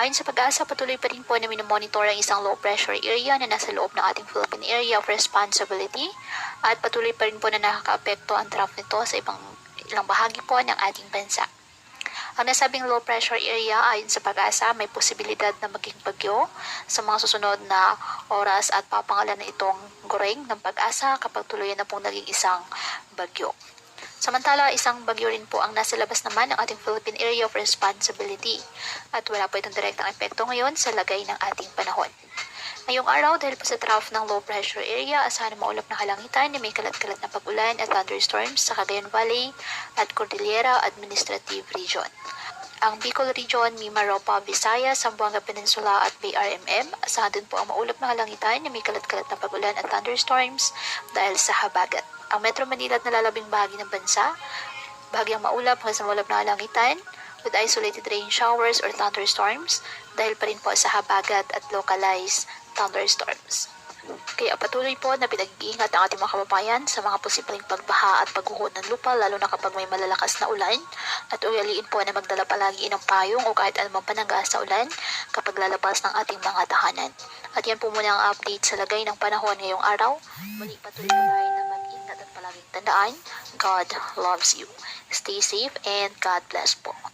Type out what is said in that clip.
Ayon sa pag-asa, patuloy pa rin po na minomonitor ang isang low pressure area na nasa loob ng ating Philippine Area of Responsibility at patuloy pa rin po na nakakaapekto ang trough nito sa ibang ilang bahagi po ng ating bansa. Ang nasabing low pressure area ayon sa pag-asa may posibilidad na maging bagyo sa mga susunod na oras at papangalan na itong goreng ng pag-asa kapag tuluyan na pong naging isang bagyo. Samantala, isang bagyo rin po ang nasa labas naman ng ating Philippine Area of Responsibility at wala po itong direktang epekto ngayon sa lagay ng ating panahon. Ngayong araw, dahil po sa trough ng low pressure area, asahan na maulap na kalangitan na may kalat-kalat na pag-ulan at thunderstorms sa Cagayan Valley at Cordillera Administrative Region. Ang Bicol Region, Mimaropa, Visayas, Zamboanga Peninsula at BRMM, asahan din po ang maulap na kalangitan na may kalat-kalat na pag-ulan at thunderstorms dahil sa habagat. Ang Metro Manila at nalalabing bahagi ng bansa, bahagyang maulap hanggang sa maulap na kalangitan with isolated rain showers or thunderstorms dahil pa rin po sa habagat at localized thunderstorms. Kaya patuloy po na pinag-iingat ang ating mga kababayan sa mga posibleng pagbaha at pagguho ng lupa lalo na kapag may malalakas na ulan at ugaliin po na magdala palagi ng payong o kahit anumang panangga sa ulan kapag lalabas ng ating mga tahanan. At yan po muna ang update sa lagay ng panahon ngayong araw. Muli patuloy tayo tandaan, God loves you. Stay safe and God bless po.